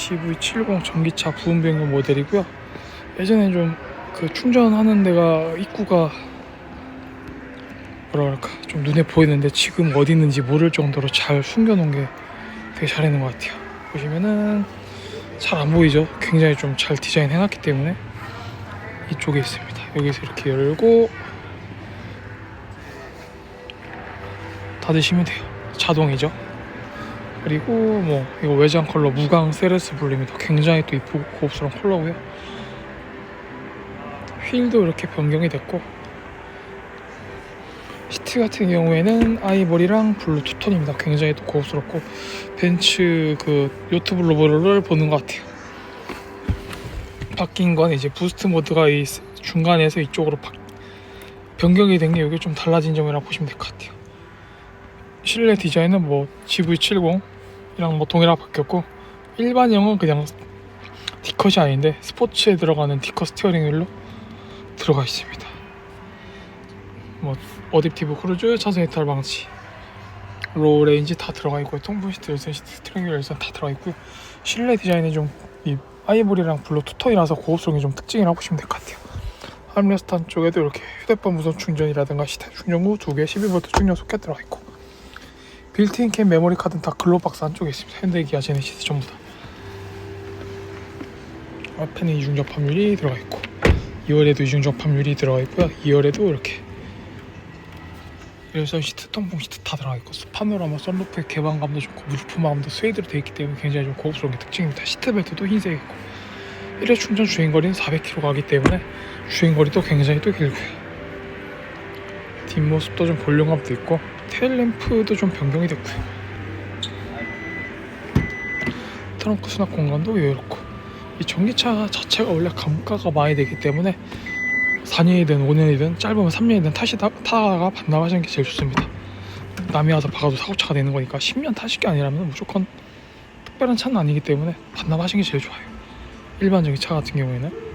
GV70 전기차 변경 모델이고요. 예전에 좀 그 충전하는 데가 입구가 뭐라 그럴까 좀 눈에 보이는데 지금 어디 있는지 모를 정도로 잘 숨겨놓은 게 되게 잘해놓은 것 같아요. 보시면은 잘 안 보이죠? 굉장히 좀 잘 디자인 해놨기 때문에 이쪽에 있습니다. 여기서 이렇게 열고 닫으시면 돼요. 자동이죠. 그리고 뭐 이거 외장 컬러 무광 세레스 블루입니다. 굉장히 또 이쁘고 고급스러운 컬러고요. 휠도 이렇게 변경이 됐고 시트 같은 경우에는 아이보리랑 블루 투톤입니다. 굉장히 또 고급스럽고 벤츠 그 요트 블루를 보는 것 같아요. 바뀐 건 이제 부스트 모드가 이 중간에서 이쪽으로 바, 변경이 된 게 이게 좀 달라진 점이라고 보시면 될 것 같아요. 실내 디자인은 뭐 GV70이랑 뭐 동일하게 바뀌었고 일반형은 그냥 디컷이 아닌데 스포츠에 들어가는 디컷 스티어링 휠로 들어가 있습니다. 뭐 어댑티브 크루즈, 차선 이탈 방지, 로우 레인지 다 들어가 있고요. 통풍 시트, 열선 시트, 스트링 열선 다 들어가 있고요. 실내 디자인은 좀이 아이보리랑 블루 투톤이라서 고급성이 좀 특징이라고 보시면 될 것 같아요. armrest 쪽에도 이렇게 휴대폰 무선 충전이라든가 시타 충전구 두 개, 12V 충전 소켓 들어가 있고 빌트인 캠 메모리 카드는 다 글로박스 안쪽에 있습니다. 현대 기아 제네시스 전부 다. 앞에는 이중 접합률이 들어가 있고 2열에도 이중 접합률이 들어가 있고요. 2열에도 이렇게 열선 시트, 통풍 시트 다 들어가 있고 파노라마, 썬루프의 개방감도 좋고 물품마감도 스웨이드로 되어 있기 때문에 굉장히 좀 고급스러운 게 특징입니다. 시트 벨트도 흰색이고 1회 충전 주행거리는 400km 가기 때문에 주행거리도 굉장히 또 길고요. 뒷모습도 좀 볼륨감도 있고 테일램프도 좀 변경이 됐고요. 트렁크 수납 공간도 여유롭고 이 전기차 자체가 원래 감가가 많이 되기 때문에 4년이든 5년이든 짧으면 3년이든 타시 타다가 반납하시는 게 제일 좋습니다. 남이 와서 박아도 사고차가 되는 거니까 10년 타실 게 아니라면 무조건 특별한 차는 아니기 때문에 반납하시는 게 제일 좋아요. 일반적인 차 같은 경우에는